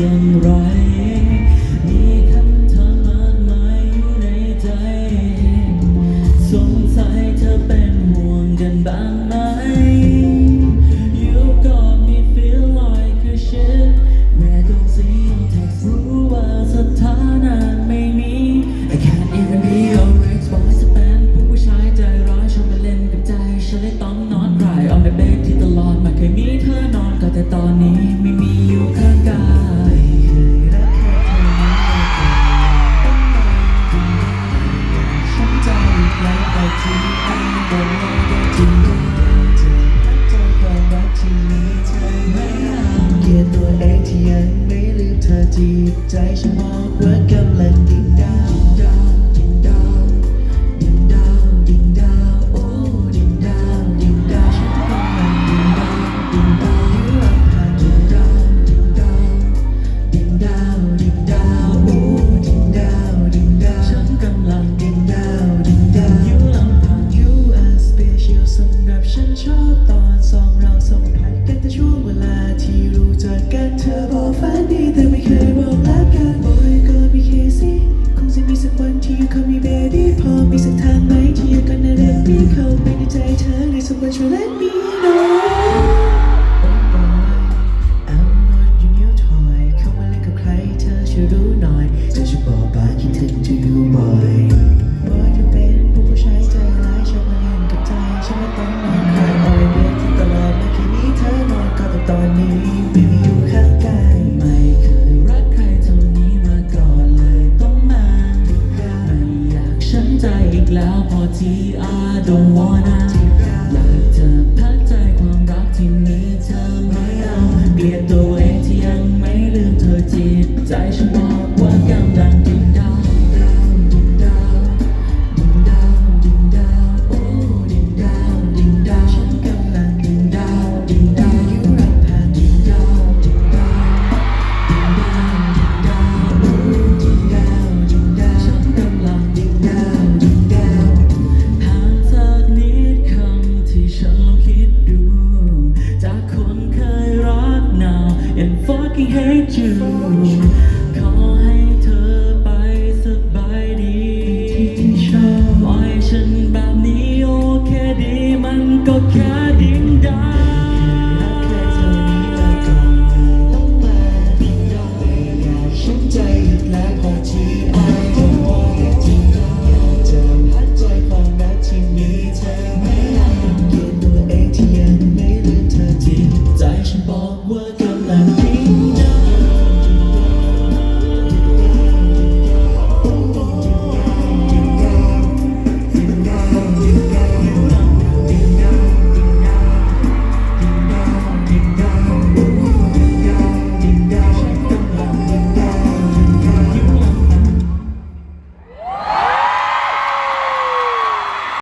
อย่างไรมีคำถามมากมายอยู่ในใจ สงสัยเธอเป็นห่วงกันบ้างไหม You got me feel like a shit แม้ต้องเสียง text รู้ว่าสถานะไม่มี I can't even be your ex บอกให้จะเป็นผู้ผู้ชายใจร้ายชอบมาเล่นกับใจ ฉันเลยต้องนอนคลาย on the bed ที่ตลอดไม่เคยมีเธอนอนก็แต่ตอนนี้ไม่มี ที่ยังไม่ลืมเธอจีบใจฉันบอกว่ากำลังดิ่งดาว นกับใครเธอช่วยรู้หน่อยเธอช่วยบอกบาคิดถึง to you boy ว่าจะเป็นผู้ผู้ชายใจร้ายชอบมาเล่นกับใจฉันไม่ต้องนอนคลายเอาไว้เรียกที่ตลอดไม่เคยมีเธอนอนก็แต่ตอนนี้ไม่มีอยู่ข้างกายไม่เคยรักใครเท่านี้มาก่อนเลยต้องมาไม่อยากช้ำใจอีกแล้วพอที่ I don't wanna ที่มีเธอไม่เอาเกลียดตัวเองที่ยังไม่ลืมเธอจิตใจฉันบอก can